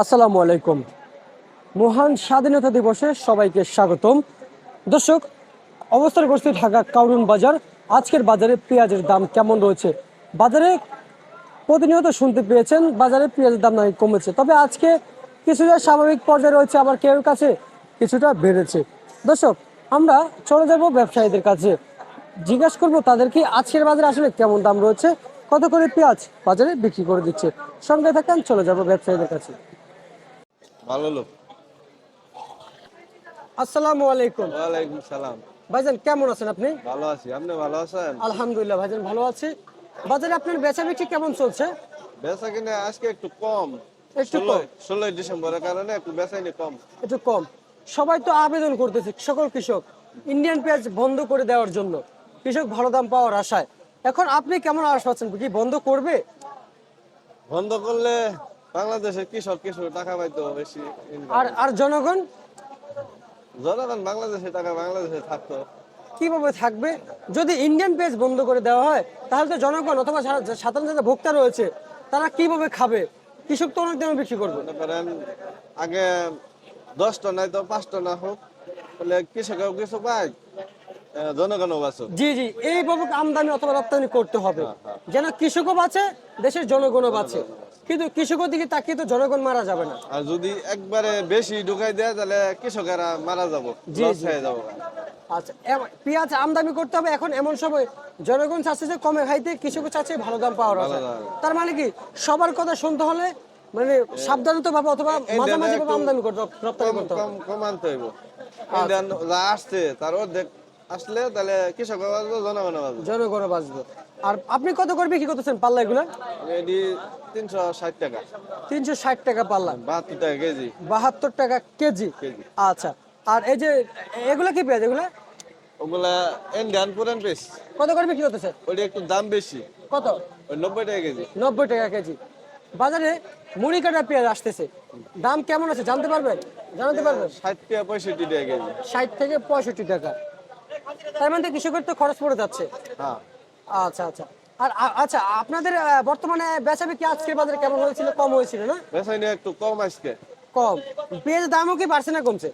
আসসালামু আলাইকুম। মহান স্বাধীনতা দিবসে সবাইকে স্বাগতম। দর্শক অবস্থান করছি ঢাকা কাউরুন বাজার। আজকের বাজারে পেঁয়াজের দাম কেমন রয়েছে? বাজারে প্রতিনিয়ত শুনতে পেয়েছেন, বাজারে পেঁয়াজের দাম নাকি কমেছে। তবে আজকে কিছুটা স্বাভাবিক পর্যায়ে রয়েছে আবার কেউ কাছে কিছুটা বেড়েছে। দর্শক, আমরা চলে যাব ব্যবসায়ীদের কাছে। জিজ্ঞাসা করব তাদেরকে আজকের বাজারে আসলে কেমন দাম রয়েছে, কত করে পেঁয়াজ বাজারে বিক্রি করে দিচ্ছে। সঙ্গে থাকেন, চলে যাব ব্যবসায়ীদের কাছে। ভালো লোক। আসসালামু আলাইকুম। ওয়ালাইকুম সালাম। ভাইজান কেমন আছেন আপনি? ভালো আছি। আপনি ভালো আছেন? আলহামদুলিল্লাহ ভাইজান ভালো আছি। বাজারে আপনার বেচা বিক্রি কেমন চলছে? বেচা কিনে আজকে একটু কম। একটু কম। ষোলোই ডিসেম্বরের কারণে একটু বেচাইনি কম। একটু কম। সবাই তো আবেদন করতেছে সকল কৃষক। ইন্ডিয়ান পেঁয়াজ বন্ধ করে দেওয়ার জন্য। কৃষক ভালো দাম পাওয়ার আশায়। এখন আপনি কেমন আশা পাচ্ছেন? কি বন্ধ করবে? বন্ধ করলে বাংলাদেশের কৃষক কিছু টাকা পাইতো বেশি আর আর জনগণ? জনগণ বাংলাদেশে টাকা বাংলাদেশে থাকতো। কীভাবে থাকবে? যদি ইন্ডিয়ান পেঁয়াজ বন্ধ করে দেওয়া হয় তাহলে তো জনগণ অথবা সাধারণ যারা ভোক্তা রয়েছে তারা কীভাবে খাবে? কৃষক তো অনেক দামে বিক্রি করবে। আগে দশ নাই তো পাঁচ টন হোক বলে কৃষকেও কিছু পায় জনগণও বাঁচুক। জি জি এইভাবে আমদানি অথবা রপ্তানি করতে হবে। যেন কৃষকও বাঁচে দেশের জনগণও বাঁচে। কিন্তু কৃষকের দিকে তাকিয়ে তো জনগণ মারা যাবে না। আর যদি একবারে বেশি ঢুকাই দেয় তাহলে কৃষকেরা মারা যাব লস হয়ে যাব। আচ্ছা পেঁয়াজ আমদানি করতে হবে এখন এমন সময়। জনগণ চাচ্ছে কমে খাইতে চাচ্ছে ভালো দাম পাওয়ার আছে। তার মানে কি? সবার কথা শুনতে হলে মানে সাবধানত ভাবে অথবা মাঝামাঝি ভাবে আমদানি করতে হবে, রপ্তানি করতে হবে। কম কম আনতে হইব। আসছে তার অর্ধেক আসলে তাহলে কৃষক জনগণ বাঁচবো। জনগণও বাঁচবে। আর আপনি কত করে বিক্রি করতেছেন পাল্লা এগুলো? এটি তিনশো ষাট টাকা। তিনশো ষাট টাকা পাল্লা। বাহাত্তর টাকা কেজি। বাহাত্তর টাকা কেজি। আচ্ছা। আর এই যে এগুলো কি পেঁয়াজ এগুলো? ওগুলা ইন্ডিয়ান পুরান পিস কত করে বিক্রি করতেছে ওইটা একটু দাম বেশি। কত? ওই নব্বই টাকা কেজি। নব্বই টাকা কেজি। বাজারে মুড়ি কাটা পেঁয়াজ আসতেছে। দাম কেমন আছে জানতে পারবেন? জানাতে পারবেন? ষাট টাকা পঁয়ষট্টি টাকা কেজি। ষাট থেকে পঁয়ষট্টি টাকা। তার মধ্যে কৃষকের তো খরচ পড়ে যাচ্ছে। হ্যাঁ। আচ্ছা আচ্ছা। আর আচ্ছা আপনাদের বর্তমানে বেচা বিক্রি আজকের বাজারে কেমন হয়েছিল? কম হয়েছিল না? বেসাইনি একটু কম আজকে। কম। পেঁয়াজ দামও কি বাড়ছে না কমছে?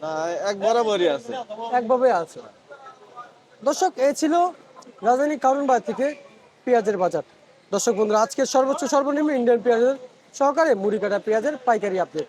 না এক বরাবরই আছে। একভাবে আছে। দর্শক এই ছিল রাজধানী কারণবাজার থেকে পেঁয়াজের বাজার। দর্শক বন্ধুরা আজকের সর্বোচ্চ সর্বনিম্ন ইন্ডিয়ান পেঁয়াজের সহকারে মুড়ি কাটা পেঁয়াজের পাইকারি আপডেট।